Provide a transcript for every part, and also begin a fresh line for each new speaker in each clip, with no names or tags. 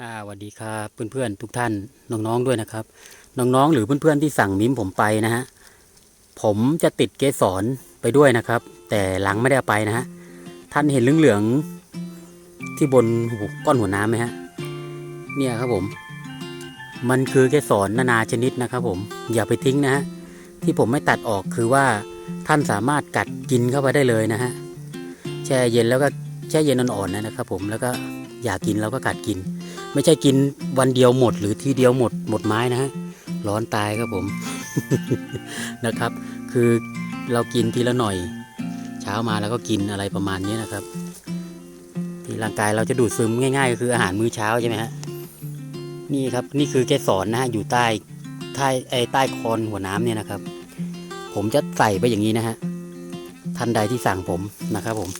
อ่าสวัสดีครับเพื่อนๆทุกท่านน้องๆด้วยนะครับ น้องๆหรือเพื่อนๆที่สั่งมิ้มผมไปนะฮะผมจะติดเกสรไปด้วยนะครับ แต่หลังไม่ได้ไปนะฮะท่านเห็นเหลืองๆที่บนหัวก้อนหัวน้ำไหมฮะเนี่ยครับผม มันคือเกสรนานาชนิดนะครับ ผมอย่าไปทิ้งนะฮะที่ผมไม่ตัดออกคือว่าท่านสามารถกัดกินเข้าไปได้เลยนะฮะแช่เย็นแล้วก็แช่เย็นอ่อนๆนะครับ ผมแล้วก็อยากกินเราก็กัดกิน ไม่ใช่กินวันเดียวหมด หรือทีเดียวหมดหมดไม้นะฮะร้อนตายครับผมนะครับ คือเรากินทีละหน่อย เช้ามาแล้วก็กินอะไรประมาณนี้นะครับ ที่ร่างกายเราจะดูดซึมง่าย ๆ ก็คืออาหารมื้อเช้าใช่ไหมฮะนี่ครับนี่คือเกสรนนะฮะอยู่ใต้ใต้ไอ้ใต้คอนหัวน้ำเนี่ยนะครับ ผมจะใส่ไปอย่างนี้นะฮะท่านใดที่สั่งผมนะครับผม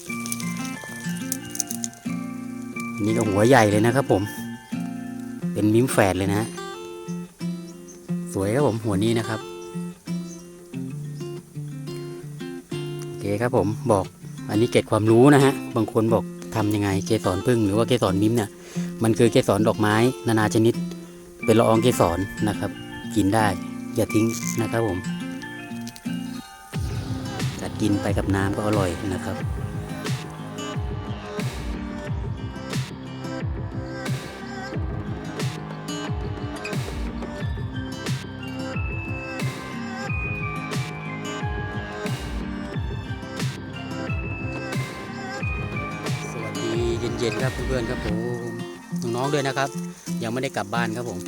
นี่ก็หัวใหญ่เลยนะครับผม เป็นมิ้มแฝดเลยนะ สวยครับผมหัวนี้นะครับ โอเคครับผมบอกอันนี้เก็ดความรู้นะฮะ บางคนบอกทำยังไงเกสรพึ่งหรือว่าเกสรมิ้มเนี่ย มันคือเกสรดอกไม้นานาชนิด เป็นละอองเกสรนะครับ กินได้ อย่าทิ้งนะครับผมกัดกินไปกับน้ำก็อร่อยนะครับ ย็นๆครับเพื่อนๆครับผมน้องๆด้วยนะครับ ยังไม่ได้กลับบ้านครับผม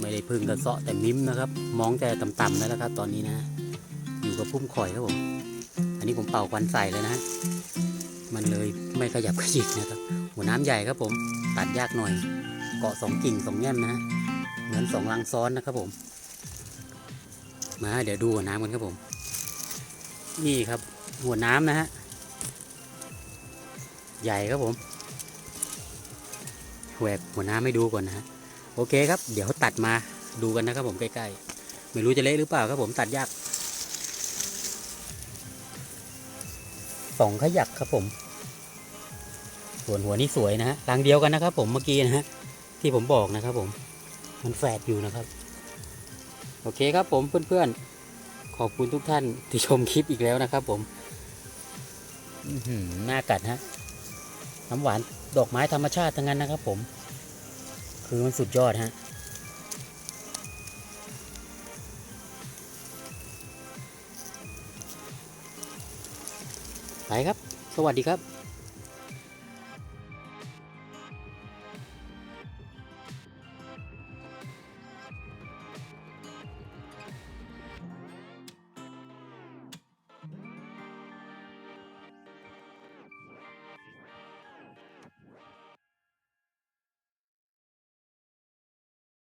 ไม่ได้พึ่งกระเซาะแต่มิ้มนะครับ มองแต่ต่ำๆแล้วนะครับ ตอนนี้นะ อยู่กับพุ่มข่อยครับผม อันนี้ผมเป่าควันใส่เลยนะฮะมันเลยไม่ขยับขยิกนะครับ หัวน้ำใหญ่ครับผม ตัดยากหน่อย เกาะสองกิ่งสองแง่มนะฮะเหมือนสองรังซ้อนนะครับผม มาเดี๋ยวดูหัวน้ำกันครับผม นี่ครับหัวน้ำนะฮะ ใหญ่ครับผมแหวกหัวน้ำให้ดูก่อนนะฮะโอเคครับ เดี๋ยวตัดมาดูกันนะครับผมใกล้ๆ ไม่รู้จะเละหรือเปล่าครับผมตัดยากสองขยักครับผม ส่วนหัวนี่สวยนะฮะรังเดียวกันนะครับผมเมื่อกี้นะฮะที่ผมบอกนะครับผม มันแฝดอยู่นะครับ โอเคครับผมเพื่อนๆ ขอบคุณทุกท่านที่ชมคลิปอีกแล้วนะครับผมอื้อหือน่ากัดฮะ น้ำหวานดอกไม้ธรรมชาติทั้งนั้นนะครับผม คือมันสุดยอดฮะไปครับ สวัสดีครับ